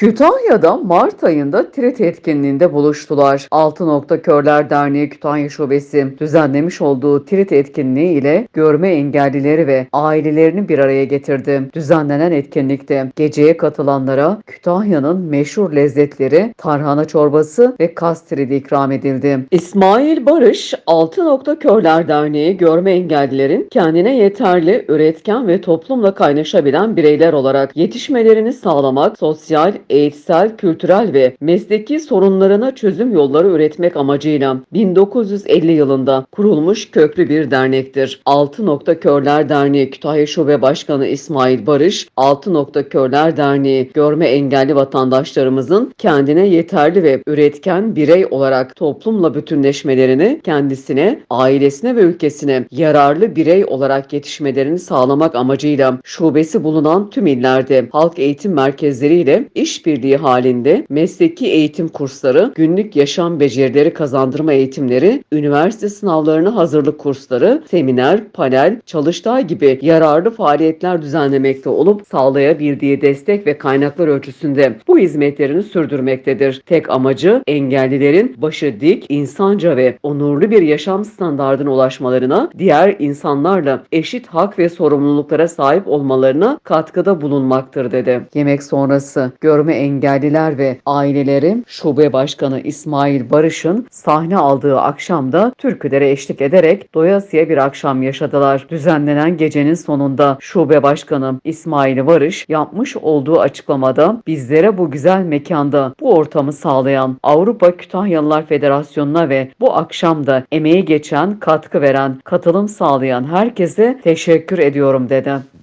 Kütahya'da Mart ayında Tirit etkinliğinde buluştular. Altı Nokta Körler Derneği Kütahya Şubesi düzenlemiş olduğu Tirit etkinliği ile görme engellileri ve ailelerini bir araya getirdi. Düzenlenen etkinlikte geceye katılanlara Kütahya'nın meşhur lezzetleri tarhana çorbası ve kas tiridi ikram edildi. İsmail Barış Altı Nokta Körler Derneği görme engellilerin kendine yeterli, üretken ve toplumla kaynaşabilen bireyler olarak yetişmelerini sağlamak, sosyal, eğitsel, kültürel ve mesleki sorunlarına çözüm yolları üretmek amacıyla 1950 yılında kurulmuş köklü bir dernektir. Altı Nokta Körler Derneği Kütahya Şube Başkanı İsmail Barış, Altı Nokta Körler Derneği görme engelli vatandaşlarımızın kendine yeterli ve üretken birey olarak toplumla bütünleşmelerini kendisine, ailesine ve ülkesine yararlı birey olarak yetişmelerini sağlamak amacıyla şubesi bulunan tüm illerde halk eğitim merkezleriyle işbirliği halinde mesleki eğitim kursları, günlük yaşam becerileri kazandırma eğitimleri, üniversite sınavlarına hazırlık kursları, seminer, panel, çalıştay gibi yararlı faaliyetler düzenlemekte olup sağlayabildiği destek ve kaynaklar ölçüsünde bu hizmetlerini sürdürmektedir. Tek amacı engellilerin başı dik, insanca ve onurlu bir yaşam standardına ulaşmalarına, diğer insanlarla eşit hak ve sorumluluklara sahip olmalarına katkıda bulunmaktır dedi. Yemek sonrası görme engelliler ve aileleri Şube Başkanı İsmail Barış'ın sahne aldığı akşamda türkülere eşlik ederek doyasıya bir akşam yaşadılar. Düzenlenen gecenin sonunda Şube Başkanı İsmail Barış yapmış olduğu açıklamada bizlere bu güzel mekanda bu ortamı sağlayan Avrupa Kütahyalılar Federasyonu'na ve bu akşamda emeği geçen, katkı veren, katılım sağlayan herkese teşekkür ediyorum dedi.